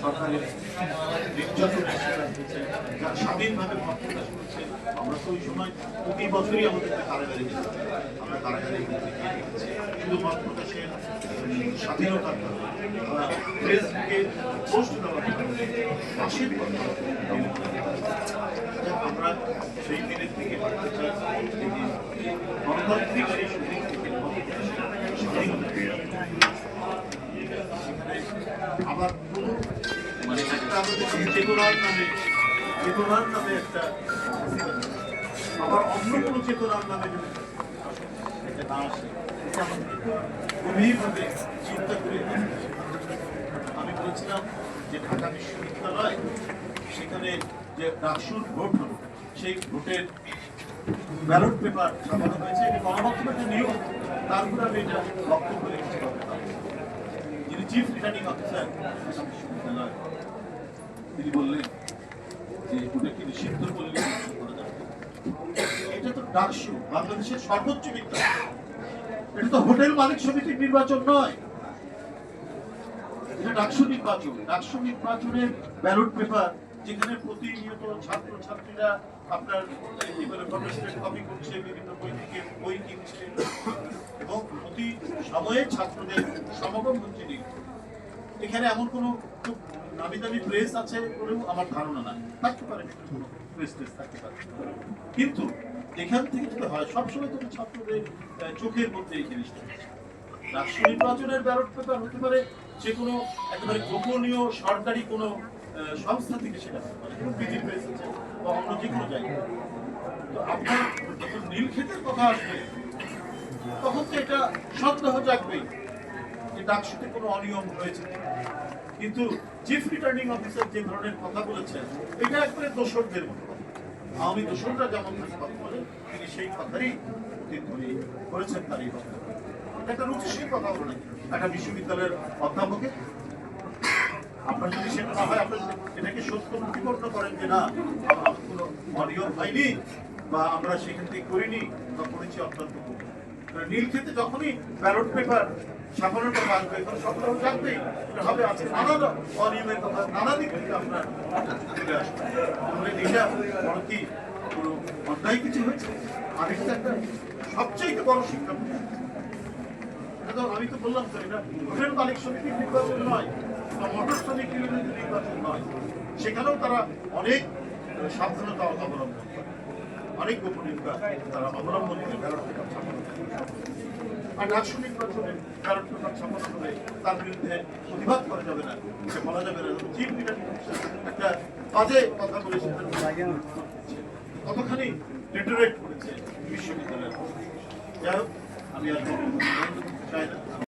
সরকারের স্বাধীনভাবে মত প্রকাশ করছে। ওই সময় প্রতি বছরই আমাদেরকে কারাগারে। আমরা কারাগারে গিয়ে দেখেছি শুধু মত স্বাধীনতার ফেসবুকে পোস্ট দেওয়ার কথা আমরা সেই দিনের থেকে চাই গণতান্ত্রিক সেই সুদিন থেকে আবার মানে একটা আমাদের চেতনার নামে চেতনার নামে একটা আবার অন্য কোনো চেতনার নামে যদি এটা গভীরভাবে চিন্তা করে আমি বলছিলাম যে ঢাকা বিশ্ববিদ্যালয়, সেখানে যে ডাকসুর ভোট সেই ভোটের ব্যালট পেপার ছাপানো হয়েছে এটা গণমাধ্যমের একটা নিয়ম তারপরে আমি এটা বক্তব্য রেখেছি যিনি চিফ রিটার্নিং অফিসার ঢাকা বিশ্ববিদ্যালয়, তিনি বললেন যে ওটাকে নিষিদ্ধ করলে নিষিদ্ধ করা যাবে। এটা তো ডাকসু বাংলাদেশের সর্বোচ্চ বিদ্যালয় এটা তো হোটেল মালিক সমিতির নির্বাচন নয়। এটা ডাকসু নির্বাচন। ডাকসু নির্বাচনের ব্যালট পেপার, যেখানে প্রতিনিয়ত ছাত্র ছাত্রীরা আপনার প্রফেশনাল কপি করছে বিভিন্ন বই থেকে, বই কিনছে। এবং প্রতি সময়ে ছাত্রদের সমাগম হচ্ছে এখানে এমন কোনো খুব নামি দামি প্লেস আছে বলেও আমার ধারণা নাই। থাকতে পারে প্লেস টেস থাকতে পারে। কিন্তু এখান থেকে যদি হয়, সবসময় তো ছাত্রদের চোখের মধ্যে এই জিনিসটা রাষ্ট্র নির্বাচনের ব্যালট পেপার হতে পারে, যে কোনো একেবারে গোপনীয় সরকারি কোনো সংস্থা থেকে সেটা হতে পারে যেমন বিজি প্রেস আছে বা অন্য যে কোনো তো আপনার যখন নীলক্ষেতের কথা আসবে, তখন তো এটা সন্দেহ জাগবেই যে ডাকসুতে কোনো অনিয়ম হয়েছে কিন্তু চিফ রিটার্নিং অফিসার যে ধরনের কথা বলেছেন, এটা একবারে দোষরদের মতো। আওয়ামী দোষররা যেমন বলে তিনি সেই কথারই প্রতিধ্বনি করেছেন তারই কথা এটা একটা রুচিশীল কথা বলে একটা বিশ্ববিদ্যালয়ের অধ্যাপকের। আপনার যদি সেটা না হয় আপনার এটাকে সত্য প্রতিপন্ন করেন যে না আমার কোনো অডিও হয়নি বা আমরা সেখান থেকে করিনি বা করেছি অত্যন্ত কম। কারণ নীলক্ষেতে যখনই ব্যালট পেপার কথা আসবে এখানে সকলেও হবে আছে নানা অনিয়মের কথা, নানা দিক থেকে আপনার এটা বড় কি কোনো অন্যায় কিছু হয়েছে। আরেকটা একটা সবচেয়ে বড় শিক্ষা আমি তো বললাম তো, এটা হোটেল মালিক সমিতির নির্বাচন নয়, বা মোটর শ্রমিক নির্বাচন নয়। সেখানেও তারা অনেক সাবধানতা অবলম্বন করে। অনেক গোপনীয়তা তারা অবলম্বন করে ব্যালট পেপার ছাপানো আর ডাকসু নির্বাচনে ব্যালট পেপার ছাপানো হবে তার বিরুদ্ধে প্রতিবাদ করা যাবে না। সে বলা যাবে না চিফ একটা বাজে কথা বলে সেটা কতখানি ডিটোরেট করেছে বিশ্ববিদ্যালয়ের যাই হোক আমি আর চাই না।